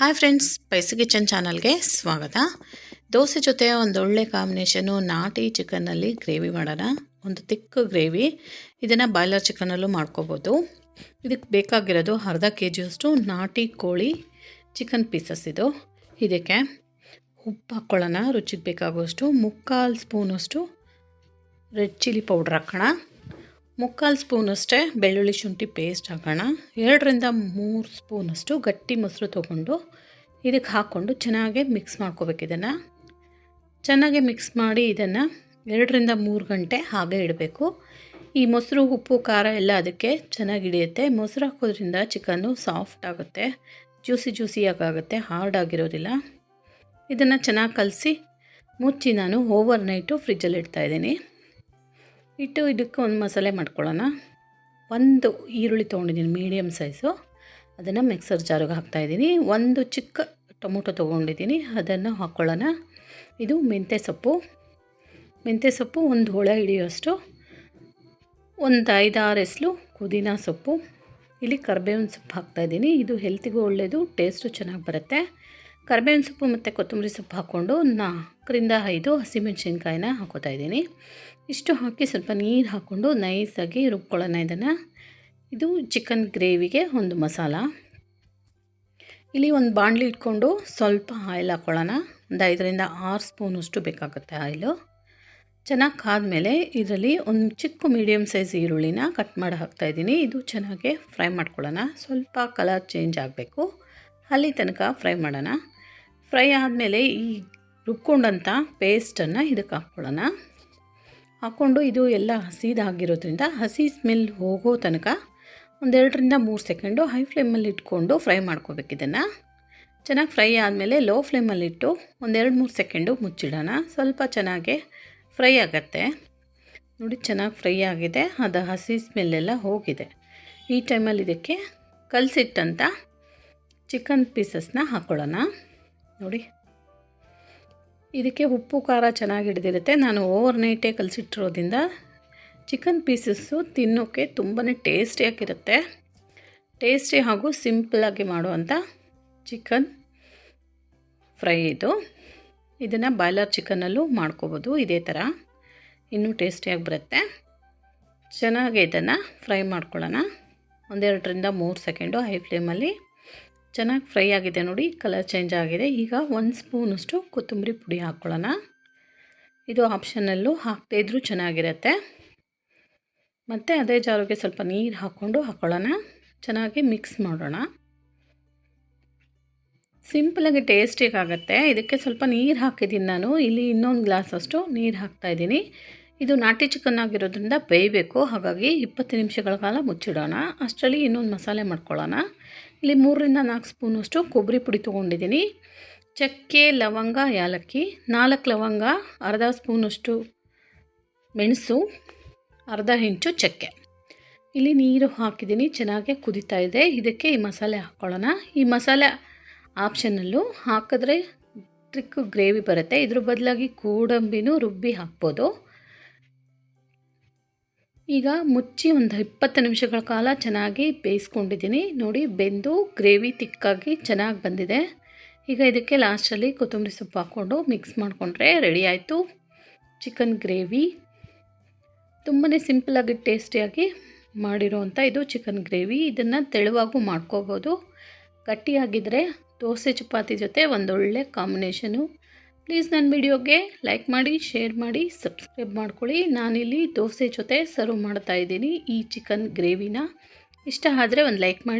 Hi friends spicy kitchen ಚಾನಲ್ಗೆ ಸ್ವಾಗತ. ದೋಸೆ ಜೊತೆ ಒಂದು ಒಳ್ಳೆ ಕಾಂಬಿನೇಷನು ನಾಟಿ ಚಿಕನ್ನಲ್ಲಿ ಗ್ರೇವಿ ಮಾಡೋಣ. ಒಂದು ತಿಕ್ಕ ಗ್ರೇವಿ ಇದನ್ನು ಬಾಯ್ಲರ್ ಚಿಕನಲ್ಲೂ ಮಾಡ್ಕೋಬೋದು. ಇದಕ್ಕೆ ಬೇಕಾಗಿರೋದು ಅರ್ಧ ಕೆ ಜಿಯಷ್ಟು ನಾಟಿ ಕೋಳಿ ಚಿಕನ್ ಪೀಸಸ್ ಇದು. ಇದಕ್ಕೆ ಉಪ್ಪು ಹಾಕ್ಕೊಳ್ಳೋಣ, ರುಚಿಗೆ ಬೇಕಾಗುವಷ್ಟು ಮುಕ್ಕಾಲು ಸ್ಪೂನಷ್ಟು ರೆಡ್ ಚಿಲ್ಲಿ ಪೌಡ್ರ್ ಹಾಕೋಣ. ಮುಕ್ಕಾಲು ಸ್ಪೂನಷ್ಟೇ ಬೆಳ್ಳುಳ್ಳಿ ಶುಂಠಿ ಪೇಸ್ಟ್ ಹಾಕೋಣ. ಎರಡರಿಂದ ಮೂರು ಸ್ಪೂನಷ್ಟು ಗಟ್ಟಿ ಮೊಸರು ತೊಗೊಂಡು ಇದಕ್ಕೆ ಹಾಕ್ಕೊಂಡು ಚೆನ್ನಾಗಿ ಮಿಕ್ಸ್ ಮಾಡ್ಕೋಬೇಕು ಇದನ್ನು. ಚೆನ್ನಾಗಿ ಮಿಕ್ಸ್ ಮಾಡಿ ಇದನ್ನು ಎರಡರಿಂದ ಮೂರು ಗಂಟೆ ಹಾಗೆ ಇಡಬೇಕು. ಈ ಮೊಸರು, ಉಪ್ಪು, ಖಾರ ಎಲ್ಲ ಅದಕ್ಕೆ ಚೆನ್ನಾಗಿ ಹಿಡಿಯುತ್ತೆ. ಮೊಸರು ಹಾಕೋದ್ರಿಂದ ಚಿಕನ್ನು ಸಾಫ್ಟ್ ಆಗುತ್ತೆ. ಜ್ಯೂಸಿ ಜ್ಯೂಸಿಯಾಗುತ್ತೆ ಹಾರ್ಡ್ ಆಗಿರೋದಿಲ್ಲ. ಇದನ್ನು ಚೆನ್ನಾಗಿ ಕಲಸಿ ಮುಚ್ಚಿ ನಾನು ಓವರ್ ನೈಟು ಫ್ರಿಜ್ಜಲ್ಲಿ ಇಡ್ತಾಯಿದ್ದೀನಿ ಇಟ್ಟು ಇದಕ್ಕೆ ಒಂದು ಮಸಾಲೆ ಮಾಡ್ಕೊಳ್ಳೋಣ. ಒಂದು ಈರುಳ್ಳಿ ತೊಗೊಂಡಿದ್ದೀನಿ ಮೀಡಿಯಮ್ ಸೈಜು ಅದನ್ನು ಮಿಕ್ಸರ್ ಜಾರಿಗೆ ಹಾಕ್ತಾಯಿದ್ದೀನಿ ಒಂದು ಚಿಕ್ಕ ಟೊಮೊಟೊ ತೊಗೊಂಡಿದ್ದೀನಿ, ಅದನ್ನು ಹಾಕ್ಕೊಳ್ಳೋಣ. ಇದು ಮೆಂತ್ಯ ಸೊಪ್ಪು. ಮೆಂತ್ಯ ಸೊಪ್ಪು ಒಂದು ಹೊಳೆ ಹಿಡಿಯೋಷ್ಟು ಒಂದು ಐದಾರು ಎಸ್ಲು ಪುದೀನ ಸೊಪ್ಪು. ಇಲ್ಲಿ ಕರ್ಬೇವಿನ ಸೊಪ್ಪು ಹಾಕ್ತಾಯಿದ್ದೀನಿ ಇದು ಹೆಲ್ತಿಗೂ ಒಳ್ಳೆಯದು ಟೇಸ್ಟು ಚೆನ್ನಾಗಿ ಬರುತ್ತೆ. ಕರ್ಬೇವಿನ ಸೊಪ್ಪು ಮತ್ತು ಕೊತ್ತಂಬರಿ ಸೊಪ್ಪು ಹಾಕ್ಕೊಂಡು ನಾಲ್ಕರಿಂದ ಐದು ಹಸಿಮೆಣಸಿನ್ಕಾಯಿನ ಹಾಕೋತಾ ಇದ್ದೀನಿ. ಇಷ್ಟು ಹಾಕಿ ಸ್ವಲ್ಪ ನೀರು ಹಾಕ್ಕೊಂಡು ನೈಸಾಗಿ ರುಬ್ಕೊಳ್ಳೋಣ ಇದನ್ನು. ಇದು ಚಿಕನ್ ಗ್ರೇವಿಗೆ ಒಂದು ಮಸಾಲ. ಇಲ್ಲಿ ಒಂದು ಬಾಣಲಿ ಇಟ್ಕೊಂಡು ಸ್ವಲ್ಪ ಆಯಿಲ್ ಹಾಕ್ಕೊಳ್ಳೋಣ ಒಂದು ಐದರಿಂದ ಆರು ಸ್ಪೂನಷ್ಟು ಬೇಕಾಗುತ್ತೆ ಆಯಿಲು. ಚೆನ್ನಾಗಿ ಕಾದ್ಮೇಲೆ ಇದರಲ್ಲಿ ಒಂದು ಚಿಕ್ಕ ಮೀಡಿಯಮ್ ಸೈಜ್ ಈರುಳ್ಳಿನ ಕಟ್ ಮಾಡಿ ಹಾಕ್ತಾಯಿದ್ದೀನಿ ಇದು ಚೆನ್ನಾಗಿ ಫ್ರೈ ಮಾಡ್ಕೊಳ್ಳೋಣ. ಸ್ವಲ್ಪ ಕಲರ್ ಚೇಂಜ್ ಆಗಬೇಕು. ಅಲ್ಲಿ ತನಕ ಫ್ರೈ ಮಾಡೋಣ. ಫ್ರೈ ಆದಮೇಲೆ ಈ ರುಬ್ಕೊಂಡಂಥ ಪೇಸ್ಟನ್ನು ಇದಕ್ಕೆ ಹಾಕ್ಕೊಳ್ಳೋಣ. ಹಾಕ್ಕೊಂಡು ಇದು ಎಲ್ಲ ಹಸಿದಾಗಿರೋದ್ರಿಂದ ಹಸಿ ಸ್ಮೆಲ್ ಹೋಗೋ ತನಕ ಒಂದೆರಡರಿಂದ ಮೂರು ಸೆಕೆಂಡು ಹೈ ಫ್ಲೇಮಲ್ಲಿ ಇಟ್ಕೊಂಡು ಫ್ರೈ ಮಾಡ್ಕೋಬೇಕು ಇದನ್ನು. ಚೆನ್ನಾಗಿ ಫ್ರೈ ಆದಮೇಲೆ ಲೋ ಫ್ಲೇಮಲ್ಲಿಟ್ಟು ಒಂದೆರಡು ಮೂರು ಸೆಕೆಂಡು ಮುಚ್ಚಿಡೋಣ. ಸ್ವಲ್ಪ ಚೆನ್ನಾಗಿ ಫ್ರೈ ಆಗತ್ತೆ. ನೋಡಿ ಚೆನ್ನಾಗಿ ಫ್ರೈ ಆಗಿದೆ. ಅದು ಹಸಿ ಸ್ಮೆಲ್ಲೆಲ್ಲ ಹೋಗಿದೆ. ಈ ಟೈಮಲ್ಲಿ ಇದಕ್ಕೆ ಕಲಸಿಟ್ಟಂಥ ಚಿಕನ್ ಪೀಸಸ್ನ ಹಾಕ್ಕೊಳ್ಳೋಣ. ನೋಡಿ. ಇದಕ್ಕೆ ಉಪ್ಪು, ಖಾರ ಚೆನ್ನಾಗಿ ಹಿಡಿದಿರುತ್ತೆ. ನಾನು ಓವರ್ ನೈಟೇ ಕಲಸಿಟ್ಟಿರೋದ್ರಿಂದ ಚಿಕನ್ ಪೀಸಸ್ಸು ತಿನ್ನೋಕ್ಕೆ ತುಂಬಾ ಟೇಸ್ಟಿಯಾಗಿರುತ್ತೆ ಟೇಸ್ಟಿ ಹಾಗೂ ಸಿಂಪಲಾಗಿ ಮಾಡುವಂಥ ಚಿಕನ್ ಫ್ರೈ ಇದು. ಇದನ್ನು ಬಾಯ್ಲರ್ ಚಿಕನಲ್ಲೂ ಮಾಡ್ಕೋಬೋದು, ಇದೇ ಥರ ಇನ್ನೂ ಟೇಸ್ಟಿಯಾಗಿ ಬರುತ್ತೆ. ಚೆನ್ನಾಗಿ ಇದನ್ನು ಫ್ರೈ ಮಾಡ್ಕೊಳ್ಳೋಣ. ಒಂದೆರಡರಿಂದ ಮೂರು ಸೆಕೆಂಡು ಹೈ ಫ್ಲೇಮಲ್ಲಿ ಚೆನ್ನಾಗಿ ಫ್ರೈ ಆಗಿದೆ ನೋಡಿ, ಕಲರ್ ಚೇಂಜ್ ಆಗಿದೆ. ಈಗ ಒಂದು ಸ್ಪೂನಷ್ಟು ಕೊತ್ತಂಬರಿ ಪುಡಿ ಹಾಕ್ಕೊಳ್ಳೋಣ ಇದು ಆಪ್ಷನಲ್ಲೂ ಆಪ್ಷನಲ್ಲು ಹಾಕ್ತಾಯಿದ್ರೂ ಚೆನ್ನಾಗಿರುತ್ತೆ. ಮತ್ತು ಅದೇ ಜಾರಿಗೆ ಸ್ವಲ್ಪ ನೀರು ಹಾಕ್ಕೊಂಡು ಹಾಕ್ಕೊಳ್ಳೋಣ ಚೆನ್ನಾಗಿ ಮಿಕ್ಸ್ ಮಾಡೋಣ. ಸಿಂಪಲಾಗಿ ಟೇಸ್ಟಿಗೆ ಆಗುತ್ತೆ ಇದಕ್ಕೆ ಸ್ವಲ್ಪ ನೀರು ಹಾಕಿದ್ದೀನಿ ನಾನು. ಇಲ್ಲಿ ಇನ್ನೊಂದು ಗ್ಲಾಸಷ್ಟು ನೀರು ಹಾಕ್ತಾಯಿದ್ದೀನಿ ಇದು ನಾಟಿ ಚಿಕನ್ ಆಗಿರೋದ್ರಿಂದ ಬೇಯಬೇಕು. ಹಾಗಾಗಿ ಇಪ್ಪತ್ತು ನಿಮಿಷಗಳ ಕಾಲ ಮುಚ್ಚಿಡೋಣ. ಅಷ್ಟರಲ್ಲಿ ಇನ್ನೊಂದು ಮಸಾಲೆ ಮಾಡ್ಕೊಳ್ಳೋಣ. ಇಲ್ಲಿ ಮೂರರಿಂದ ನಾಲ್ಕು ಸ್ಪೂನಷ್ಟು ಕೊಬ್ಬರಿ ಪುಡಿ ತೊಗೊಂಡಿದ್ದೀನಿ. ಚಕ್ಕೆ, ಲವಂಗ, ಯಾಲಕ್ಕಿ, ನಾಲ್ಕು ಲವಂಗ, ಅರ್ಧ ಸ್ಪೂನಷ್ಟು ಮೆಣಸು, ಅರ್ಧ ಇಂಚು ಚಕ್ಕೆ. ಇಲ್ಲಿ ನೀರು ಹಾಕಿದ್ದೀನಿ. ಚೆನ್ನಾಗಿ ಕುದೀತಾ ಇದೆ. ಇದಕ್ಕೆ ಈ ಮಸಾಲೆ ಹಾಕ್ಕೊಳ್ಳೋಣ. ಈ ಮಸಾಲೆ ಆಪ್ಷನಲ್ಲೂ ಹಾಕಿದ್ರೆ ಟ್ರಿಕ್ ಗ್ರೇವಿ ಬರುತ್ತೆ. ಇದ್ರ ಬದಲಾಗಿ ಗೋಡಂಬಿನೂ ರುಬ್ಬಿ ಹಾಕ್ಬೋದು. ಈಗ ಮುಚ್ಚಿ ಒಂದು ಇಪ್ಪತ್ತು ನಿಮಿಷಗಳ ಕಾಲ ಚೆನ್ನಾಗಿ ಬೇಯಿಸ್ಕೊಂಡಿದ್ದೀನಿ. ನೋಡಿ, ಬೆಂದು ಗ್ರೇವಿ ತಿಕ್ಕಾಗಿ ಚೆನ್ನಾಗಿ ಬಂದಿದೆ. ಈಗ ಇದಕ್ಕೆ ಲಾಸ್ಟಲ್ಲಿ ಕೊತ್ತಂಬರಿ ಸೊಪ್ಪು ಹಾಕ್ಕೊಂಡು ಮಿಕ್ಸ್ ಮಾಡಿಕೊಂಡ್ರೆ ರೆಡಿ ಆಯಿತು. Chicken gravy. ತುಂಬಾ ಸಿಂಪಲಾಗಿ ಟೇಸ್ಟಿಯಾಗಿ ಮಾಡಿರೋವಂಥ ಇದು ಚಿಕನ್ ಗ್ರೇವಿ. ಇದನ್ನು ತೆಳುವಾಗೂ ಮಾಡ್ಕೋಬೋದು. ಗಟ್ಟಿಯಾಗಿದ್ದರೆ ದೋಸೆ ಚಪಾತಿ ಜೊತೆ ಒಂದೊಳ್ಳೆ ಕಾಂಬಿನೇಷನು. ಪ್ಲೀಸ್ ನನ್ನ ವಿಡಿಯೋಗೆ ಲೈಕ್ ಮಾಡಿ ಶೇರ್ ಮಾಡಿ ಸಬ್ಸ್ಕ್ರೈಬ್ ಮಾಡ್ಕೊಳ್ಳಿ. ನಾನಿಲ್ಲಿ ದೋಸೆ ಜೊತೆ ಸರ್ವ್ ಮಾಡ್ತಾ ಇದ್ದೀನಿ ಈ ಚಿಕನ್ ಗ್ರೇವಿನ ಇಷ್ಟ ಆದರೆ ಒಂದು ಲೈಕ್ ಮಾಡಿ.